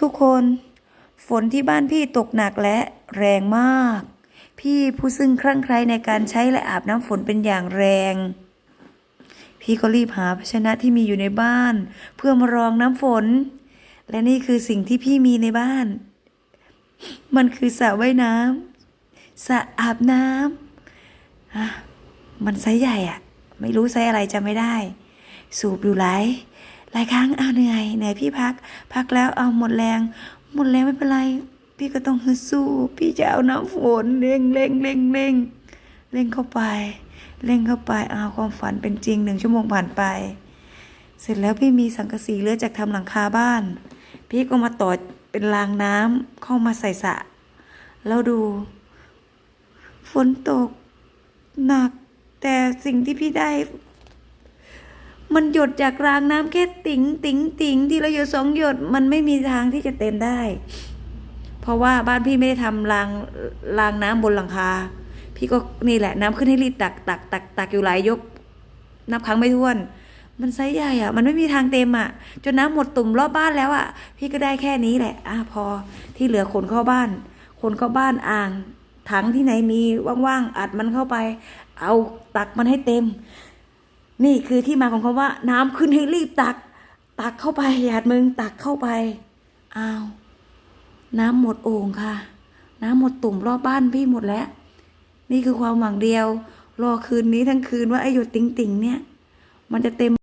ทุกคนฝนที่บ้านพี่ตกหนักและแรงมาก พี่ผู้ซึ่งคลั่งไคล้ในการใช้และอาบน้ำฝนเป็นอย่างแรง พี่ก็รีบหาภาชนะที่มีอยู่ในบ้าน เพื่อมารองน้ำฝน และนี่คือสิ่งที่พี่มีในบ้าน มันคือสระว่ายน้ำสระอาบน้ำมันไซส์ใหญ่อะไม่รู้ไซส์อะไรจำไม่ได้ สูบอยู่หลาย หลายครั้งเอาเหนื่อยเหนื่อยพี่พัก พักแล้วเอาหมดแรง หมดแรงไม่เป็นไร พี่ก็ต้องฮึดสู้ พี่จะเอาน้ำฝนเร่งเร่งเร่งเร่งเร่งเข้าไป เร่งเข้าไปเอาความฝันเป็นจริงหนึ่งชั่วโมงผ่านไป เสร็จแล้วพี่มีสังกะสีเลือจากทำหลังคาบ้าน พี่ก็มาต่อเป็นรางน้ำเข้ามาใส่สะแล้วดู ฝนตกหนัก แต่สิ่งที่พี่ได้ มันหยดจากรางน้ำแค่ติ๋งติ๋งติ๋งที่เราหยดสองหยดมันไม่มีทางที่จะเต็มได้ เพราะว่าบ้านพี่ไม่ได้ทำรางรางน้ำบนหลังคา พี่ก็นี่แหละน้ำขึ้นให้รีบตักตักตักตักอยู่หลายยก นับครั้งไม่ถ้วน มันไซส์ใหญ่อะมันไม่มีทางเต็มอะจนน้ำหมดตุ่มรอบบ้านแล้วอะพี่ก็ได้แค่นี้แหละอะพอที่เหลือขนเข้าบ้านขนเข้าบ้านอ่างถังที่ไหนมีว่างๆอัดมันเข้าไป เอาตักมันให้เต็ม นี่คือที่มาของคำว่า น้ำขึ้นให้รีบตัก ตักเข้าไปหยาดมึงตักเข้าไปอ้าวน้ำหมดโอ่งค่ะ น้ำหมดตุ่มรอบบ้านพี่หมดแล้ว นี่คือความหวังเดียว รอคืนนี้ทั้งคืนว่าไอ้หยดติ่งๆเนี่ย มันจะเต็ม